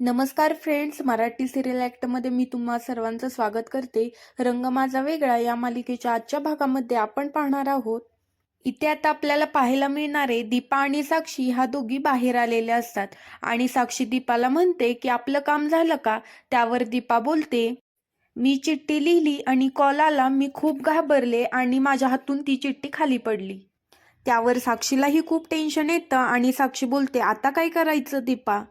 नमस्कार friends Marathi serial ॲक्टमध्ये मी तुम्हा सर्वांचं स्वागत करते. रंग माझा वेगळा या मालिकेच्या आजच्या भागामध्ये आपण पाहणार आहोत. इथे आता आपल्याला पाहायला मिळणारे दीपा आणि साक्षी ह्या दोघी बाहेर आलेल्या असतात. आणि साक्षी दीपाला म्हणते की आपलं काम झालं का? त्यावर दीपा बोलते मी चिठ्ठी लिहिली आणि कॉल आला मी खूप घाबरले आणि माझ्या हातून ती चिठ्ठी खाली पडली. त्यावर साक्षीलाही खूप टेन्शन येतं आणि साक्षी बोलते आता काय करायचं दीपा?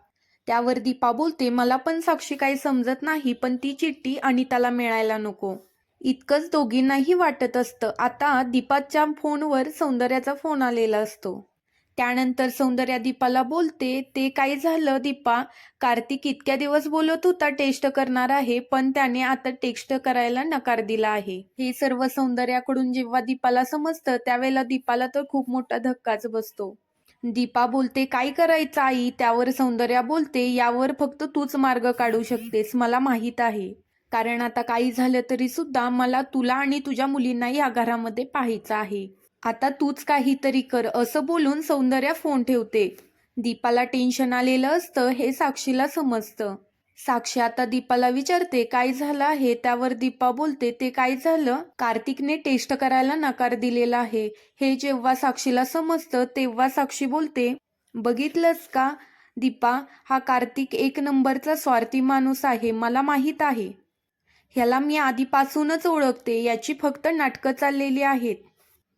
त्यावर दीपा बोलते मला पण साक्षी काही समजत नाही पण ती चिठ्ठी अनिताला मिळायला नको. इतकंच दोघींनाही वाटत असतं. आता दीपाच्या फोनवर सौंदर्याचा फोन आलेला असतो. त्यानंतर सौंदर्या दीपाला बोलते ते काय झालं दीपा? कार्तिक इतक्या दिवस बोलत होता टेस्ट करणार आहे पण त्याने आता टेस्ट करायला नकार दिला आहे. हे सर्व सौंदर्याकडून जेव्हा दीपाला समजतं त्यावेळेला दीपाला तर खूप मोठा धक्काच बसतो. दीपा बोलते काय करायचं आई? त्यावर सौंदर्या बोलते यावर फक्त तूच मार्ग काढू शकतेस मला माहीत आहे. कारण आता काही झालं तरी सुद्धा मला तुला आणि तुझ्या मुलींना या घरामध्ये पाहायचं आहे. आता तूच काहीतरी कर असं बोलून सौंदर्या फोन ठेवते. दीपाला टेन्शन आलेलं असतं हे साक्षीला समजतं. साक्षी आता दीपाला विचारते काय झालं आहे? त्यावर दीपा बोलते ते काय झालं? कार्तिकने टेस्ट करायला नकार दिलेला आहे. हे जेव्हा साक्षीला समजतं तेव्हा साक्षी बोलते बघितलंस का? दीपा हा कार्तिक एक नंबरचा स्वार्थी माणूस आहे मला माहीत आहे. ह्याला मी आधीपासूनच ओळखते याची फक्त नाटकं चाललेली आहेत.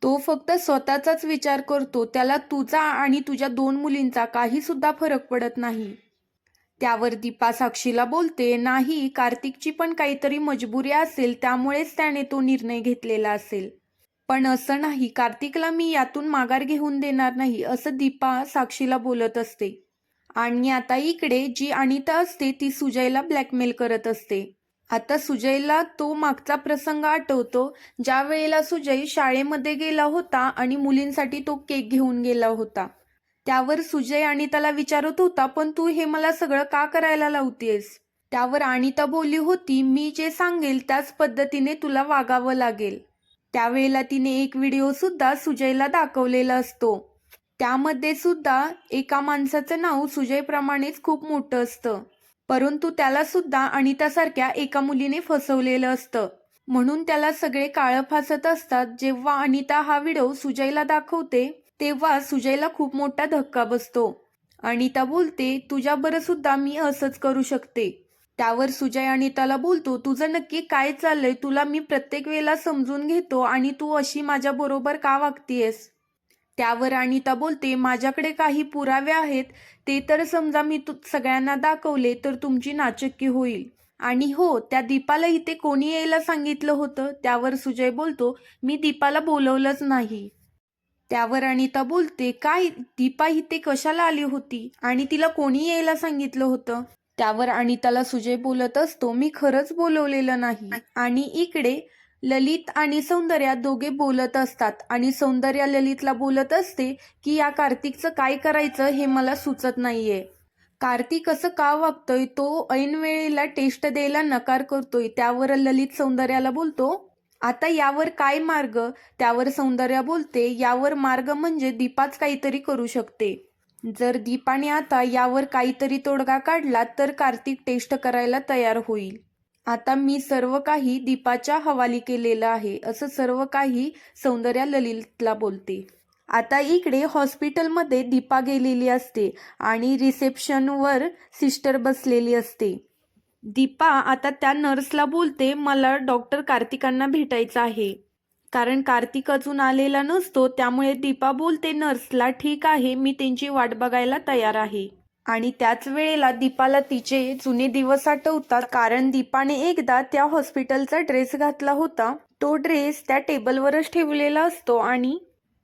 तो फक्त स्वतःचाच विचार करतो त्याला तुझा आणि तुझ्या दोन मुलींचा काही सुद्धा फरक पडत नाही. त्यावर दीपा साक्षीला बोलते नाही कार्तिकची पण काहीतरी मजबुरी असेल त्यामुळेच त्याने तो निर्णय घेतलेला असेल. पण असं नाही कार्तिकला मी यातून माघार घेऊन देणार नाही असं दीपा साक्षीला बोलत असते. आणि आता इकडे जी अनिता असते ती सुजयला ब्लॅकमेल करत असते. आता सुजयला तो मागचा प्रसंग आठवतो ज्या वेळेला सुजय शाळेमध्ये गेला होता आणि मुलींसाठी तो केक घेऊन गेला होता. त्यावर सुजय अनिताला विचारत होता पण तू हे मला सगळं का करायला लावतेस? त्यावर अनिता बोलली होती मी जे सांगेल त्याच पद्धतीने तुला वागावं लागेल. त्यावेळेला तिने एक व्हिडिओ सुद्धा सुजयला दाखवलेला असतो. त्यामध्ये सुद्धा एका माणसाचं नाव सुजयप्रमाणेच खूप मोठं असतं. परंतु त्याला सुद्धा अनितासारख्या एका मुलीने फसवलेलं असतं. म्हणून त्याला सगळे काळं फासत असतात. जेव्हा अनिता हा व्हिडिओ सुजयला दाखवते तेव्हा सुजयला खूप मोठा धक्का बसतो. अनिता बोलते तुझ्या बरं सुद्धा मी असंच करू शकते. त्यावर सुजय अनिताला बोलतो तुझं नक्की काय चाललंय? तुला मी प्रत्येक वेळेला समजून घेतो आणि तू अशी माझ्या बरोबर का वागतीयस? त्यावर अनिता बोलते माझ्याकडे काही पुरावे आहेत ते तर समजा मी तू सगळ्यांना दाखवले तर तुमची नाचक्की होईल. आणि हो त्या दीपाला इथे कोणी यायला सांगितलं होतं? त्यावर सुजय बोलतो मी दीपाला बोलवलंच नाही. त्यावर अनिता बोलते काय दीपा इथे कशाला आली होती? आणि तिला कोणी यायला सांगितलं होतं? त्यावर अनिताला सुजय बोलत असतो मी खरंच बोलवलेलं नाही. आणि इकडे ललित आणि सौंदर्या दोघे बोलत असतात. आणि सौंदर्या ललितला बोलत असते की या कार्तिकचं काय करायचं हे मला सुचत नाहीये. कार्तिक असं का वागतोय? तो ऐन वेळेला टेस्ट द्यायला नकार करतोय. त्यावर ललित सौंदर्याला बोलतो आता यावर काय मार्ग? त्यावर सौंदर्या बोलते. यावर मार्ग म्हणजे दीपाच काहीतरी करू शकते. जर दीपाने आता यावर काहीतरी तोडगा काढला तर कार्तिक टेस्ट करायला तयार होईल. आता मी सर्व काही दीपाच्या हवाली केलेलं आहे. असं सर्व काही सौंदर्या ललितला बोलते. आता इकडे हॉस्पिटलमध्ये दीपा गेलेली असते आणि रिसेप्शनवर सिस्टर बसलेली असते. दीपा आता त्या नर्सला बोलते मला डॉक्टर कार्तिकांना भेटायचं आहे. कारण कार्तिक अजून आलेला नसतो त्यामुळे दीपा बोलते नर्सला ठीक आहे मी त्यांची वाट बघायला तयार आहे. आणि त्याच वेळेला दीपाला तिचे जुने दिवस आठवतात कारण दीपाने एकदा त्या हॉस्पिटलचा ड्रेस घातला होता. तो ड्रेस त्या टेबलवरच ठेवलेला असतो आणि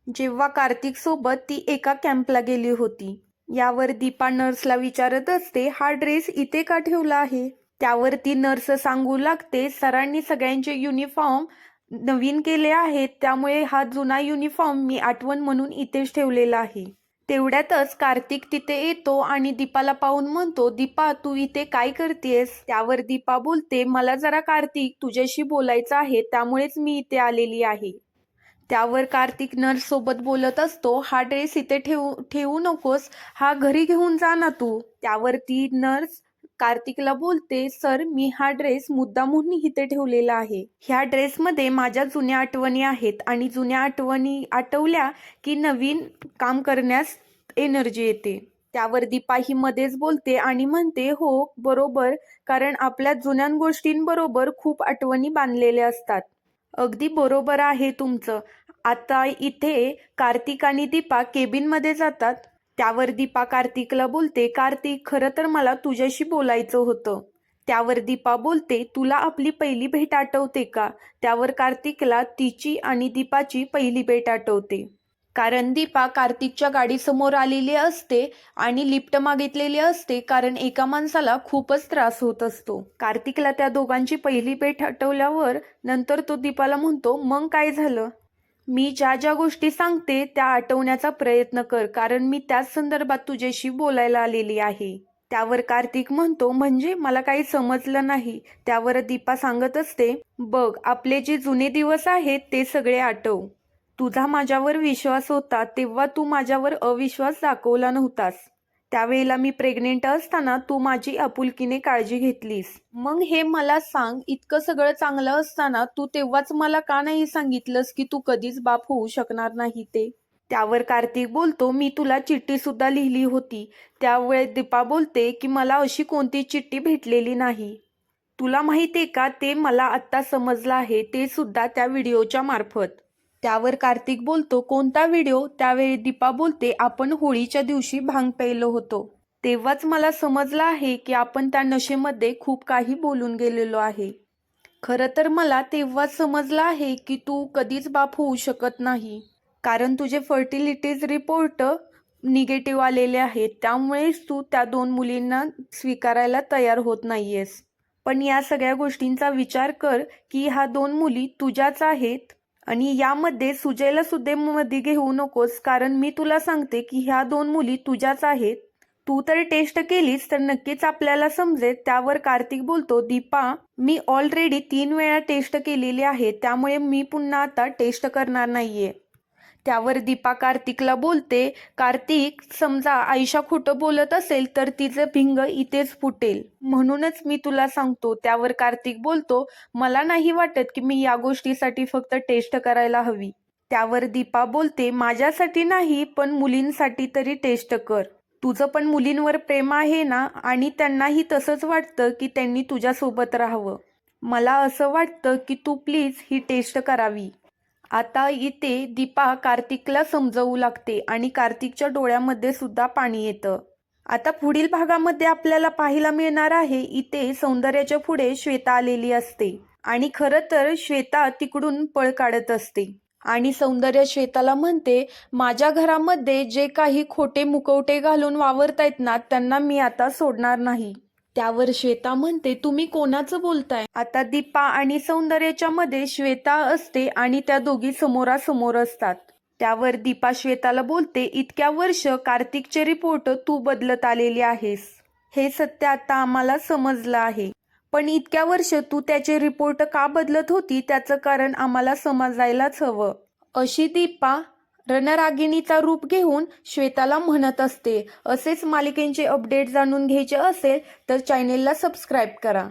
जेव्हा कार्तिक सोबत ती एका कॅम्पला गेली होती यावर दीपा नर्सला विचारत असते हा ड्रेस इथे का ठेवला आहे? त्यावरती नर्स सांगू लागते. सरांनी सगळ्यांचे युनिफॉर्म नवीन केले आहेत. त्यामुळे हा जुना युनिफॉर्म मी आठवण म्हणून इथेच ठेवलेला आहे. तेवढ्यातच कार्तिक तिथे येतो आणि दीपाला पाहून म्हणतो दीपा तू इथे काय करतेस त्यावर दीपा बोलते मला जरा कार्तिक तुझ्याशी बोलायचं आहे त्यामुळेच मी इथे आलेली आहे. त्यावर कार्तिक नर्स सोबत बोलत असतो हा ड्रेस इथे ठेवू ठेवू नकोस हा घरी घेऊन जा ना तू. त्यावर ती नर्स कार्तिकला बोलते सर मी हा ड्रेस मुद्दामून इथे ठेवलेला आहे. ह्या ड्रेसमध्ये माझ्या जुन्या आठवणी आहेत आणि जुन्या आठवणी आठवल्या की नवीन काम करण्यास एनर्जी येते. त्यावर दीपा ही मध्येच बोलते आणि म्हणते हो बरोबर कारण आपल्या जुन्या गोष्टींबरोबर खूप आठवणी बांधलेल्या असतात. अगदी बरोबर आहे तुमचं. आता इथे कार्तिक आणि दीपा केबिनमध्ये जातात. त्यावर दीपा कार्तिकला बोलते कार्तिक खरं तर मला तुझ्याशी बोलायचं होतं. त्यावर दीपा बोलते तुला आपली पहिली भेट आठवते का? त्यावर कार्तिकला तिची आणि दीपाची पहिली भेट आठवते. कारण दीपा कार्तिकच्या गाडीसमोर आलेली असते आणि लिफ्ट मागितलेली असते कारण एका माणसाला खूपच त्रास होत असतो. कार्तिकला त्या दोघांची पहिली भेट आठवल्यावर नंतर तो दीपाला म्हणतो मग काय झालं? मी ज्या ज्या गोष्टी सांगते त्या आठवण्याचा प्रयत्न कर कारण मी त्याच संदर्भात तुझ्याशी बोलायला आलेली आहे. त्यावर कार्तिक म्हणतो म्हणजे मला काही समजलं नाही. त्यावर दीपा सांगत असते बघ आपले जे जुने दिवस आहेत ते सगळे आठव. तुझा माझ्यावर विश्वास होता तेव्हा तू माझ्यावर अविश्वास दाखवला नव्हतास. त्यावेळेला मी प्रेग्नेंट असताना तू माझी आपुलकीने काळजी घेतलीस. मग हे मला सांग इतकं सगळं चांगलं असताना तू तेव्हाच मला का नाही सांगितलंस की तू कधीच बाप होऊ शकणार नाही ते? त्यावर कार्तिक बोलतो मी तुला चिठ्ठी सुद्धा लिहिली होती. त्यावेळेस दीपा बोलते की मला अशी कोणती चिठ्ठी भेटलेली नाही. तुला माहितीये का ते मला आत्ता समजलं आहे ते सुद्धा त्या व्हिडिओच्या मार्फत. त्यावर कार्तिक बोलतो कोणता व्हिडिओ? त्यावेळी दीपा बोलते आपण होळीच्या दिवशी भांग प्यायलो होतो. तेव्हाच मला समजलं आहे की आपण त्या नशेमध्ये खूप काही बोलून गेलेलो आहे. खरं तर मला तेव्हाच समजलं आहे की तू कधीच बाप होऊ शकत नाही. कारण तुझे फर्टिलिटीज रिपोर्ट निगेटिव्ह आलेले आहेत. त्यामुळेच तू त्या दोन मुलींना स्वीकारायला तयार होत नाहीयेस. पण या सगळ्या गोष्टींचा विचार कर की ह्या दोन मुली तुझ्याच आहेत. आणि यामध्ये सुजयला सुद्धा मध्ये घेऊ नकोस कारण मी तुला सांगते की ह्या दोन मुली तुझ्याच आहेत. तू तर टेस्ट केलीस तर नक्कीच आपल्याला समजेल. त्यावर कार्तिक बोलतो दीपा मी ऑलरेडी तीन वेळा टेस्ट केलेली आहे त्यामुळे मी पुन्हा आता टेस्ट करणार नाहीये. त्यावर दीपा कार्तिकला बोलते. कार्तिक समजा आयशा खोटं बोलत असेल तर तिचं भिंग इथेच फुटेल. म्हणूनच मी तुला सांगतो त्यावर कार्तिक बोलतो मला नाही वाटत की मी या गोष्टीसाठी फक्त टेस्ट करायला हवी. त्यावर दीपा बोलते माझ्यासाठी नाही पण मुलींसाठी तरी टेस्ट कर. तुझं पण मुलींवर प्रेम आहे ना आणि त्यांनाही तसंच वाटतं की त्यांनी तुझ्यासोबत राहावं. मला असं वाटतं की तू प्लीज ही टेस्ट करावी. आता इथे दीपा कार्तिकला समजवू लागते आणि कार्तिकच्या डोळ्यामध्ये सुद्धा पाणी येतं. आता पुढील भागामध्ये आपल्याला पाहायला मिळणार आहे इथे सौंदर्याच्या पुढे श्वेता आलेली असते. आणि खरं तर श्वेता तिकडून पळ काढत असते. आणि सौंदर्य श्वेताला म्हणते माझ्या घरामध्ये जे काही खोटे मुकवटे घालून वावरतायत ना त्यांना मी आता सोडणार नाही. त्यावर श्वेता म्हणते तुम्ही कोणाचं बोलताय? आता दीपा आणि सौंदर्याच्या मध्ये श्वेता असते आणि त्या दोघी समोरासमोर असतात. त्यावर दीपा श्वेताला बोलते इतक्या वर्ष कार्तिकचे रिपोर्ट तू बदलत आलेली आहेस. हे सत्य आता आम्हाला समजलं आहे. पण इतक्या वर्ष तू त्याचे रिपोर्ट का बदलत होती? त्याचं कारण आम्हाला समजायलाच हवं. अशी दीपा रणरागिणीचा रूप घेऊन श्वेताला म्हणत असते. असेच मालिकेंचे अपडेट जाणून घ्यायचे असेल तर चॅनेलला सबस्क्राईब करा.